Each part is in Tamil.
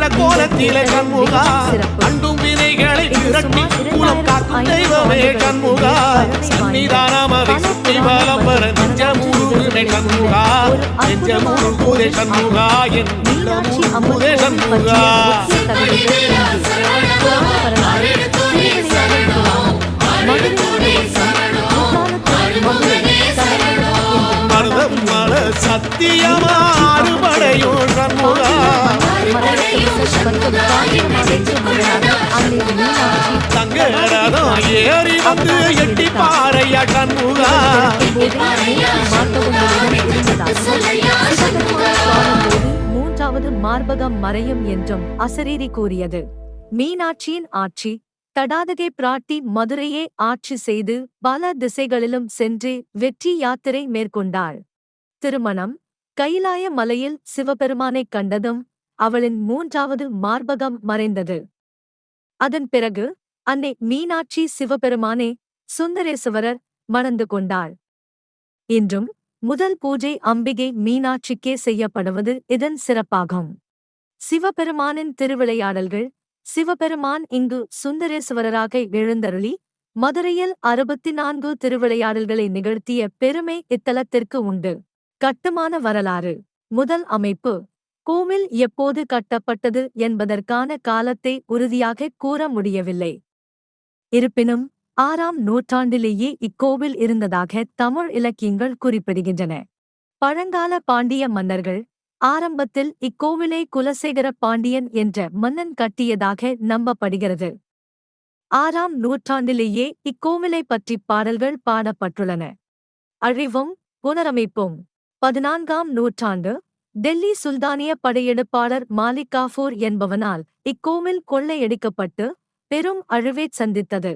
நின்ற கோலத்திலே கண்முகா. அண்டும் வினைகளை விரட்டி குலம் காக்கும் தெய்வமே கண்முகா. சன்னிதானமதை சுற்றி வலம் வர நெஞ்சமுருகுமே கண்முகா. நெஞ்சமுருகுதே கண்முகா. என் உள்ளமுருகுதே கண்முகா. என்று மருதம் மல சத்தியமா அறுபடையும் கண்முகா. மரத்தரசர் தங்கரதம் ஏறி வந்து எட்டி பாறையா கண்முகா மூன்றாவது மார்பகம் மறையும் என்றும் அசரீரி கூறியது. மீனாட்சியின் ஆட்சி தடாதகை பிராட்டி மதுரையே ஆட்சி செய்து பல திசைகளிலும் சென்று வெற்றி யாத்திரை மேற்கொண்டாள். திருமணம் கைலாய மலையில் சிவபெருமானைக் கண்டதும் அவளின் மூன்றாவது மார்பகம் மறைந்தது. அதன் பிறகு அன்னை மீனாட்சி சிவபெருமானே சுந்தரேசுவரர் மணந்து கொண்டாள். இன்றும் முதல் பூஜை அம்பிகை மீனாட்சிக்கே செய்யப்படுவது இதன் சிறப்பாகும். சிவபெருமானின் திருவிளையாடல்கள் சிவபெருமான் இங்கு சுந்தரேசுவரராக எழுந்தருளி மதுரையில் அறுபத்தி நான்கு திருவிளையாடல்களை நிகழ்த்திய பெருமை இத்தலத்திற்கு உண்டு. கட்டுமான வரலாறு முதல் அமைப்பு கோவில் எப்போது கட்டப்பட்டது என்பதற்கான காலத்தை உறுதியாக கூற முடியவில்லை. இருப்பினும் ஆறாம் நூற்றாண்டிலேயே இக்கோவில் இருந்ததாக தமிழ் இலக்கியங்கள் குறிப்பிடுகின்றன. பழங்கால பாண்டிய மன்னர்கள் ஆரம்பத்தில் இக்கோவிலை குலசேகர பாண்டியன் என்ற மன்னன் கட்டியதாக நம்பப்படுகிறது. ஆறாம் நூற்றாண்டிலேயே இக்கோவிலை பற்றி பாடல்கள் பாடப்பட்டுள்ளன. அழிவும் புனரமைப்பும் பதினான்காம் நூற்றாண்டு டெல்லி சுல்தானிய படையெடுப்பாளர் மாலிக் காஃபூர் என்பவனால் இக்கோவில் கொள்ளையடிக்கப்பட்டு பெரும் அழுவேச் சந்தித்தது.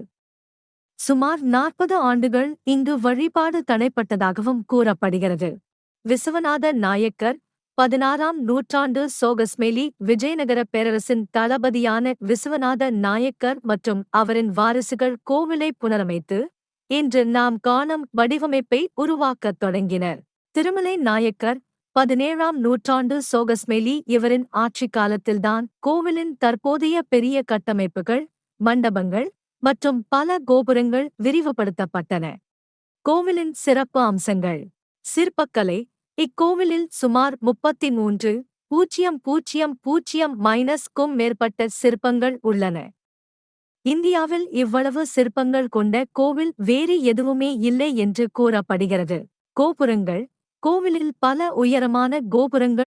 சுமார் நாற்பது ஆண்டுகள் இங்கு வழிபாடு தடைப்பட்டதாகவும் கூறப்படுகிறது. விசுவநாத நாயக்கர் பதினாறாம் நூற்றாண்டு சோகஸ்மேலி விஜயநகர பேரரசின் தளபதியான விசுவநாத நாயக்கர் மற்றும் அவரின் வாரிசுகள் கோவிலை புனரமைத்து இன்று நாம் காணும் வடிவமைப்பை உருவாக்கத் தொடங்கினர். திருமலை நாயக்கர் பதினேழாம் நூற்றாண்டு சோகஸ்மேலி இவரின் ஆட்சி காலத்தில்தான் கோவிலின் தற்போதைய பெரிய கட்டமைப்புகள் மண்டபங்கள் மற்றும் பல கோபுரங்கள் விரிவுபடுத்தப்பட்டன. கோவிலின் சிறப்பு அம்சங்கள். சிற்பக்கலை. இக்கோவிலில் சுமார் முப்பத்தி மூன்று பூஜ்ஜியம் பூஜ்ஜியம் பூஜ்ஜியம் மைனஸ்க்கும் மேற்பட்ட சிற்பங்கள் உள்ளன. இந்தியாவில் இவ்வளவு சிற்பங்கள் கொண்ட கோவில் வேறு எதுவுமே இல்லை என்று கூறப்படுகிறது. கோபுரங்கள் கோவிலில் பல உயரமான கோபுரங்கள்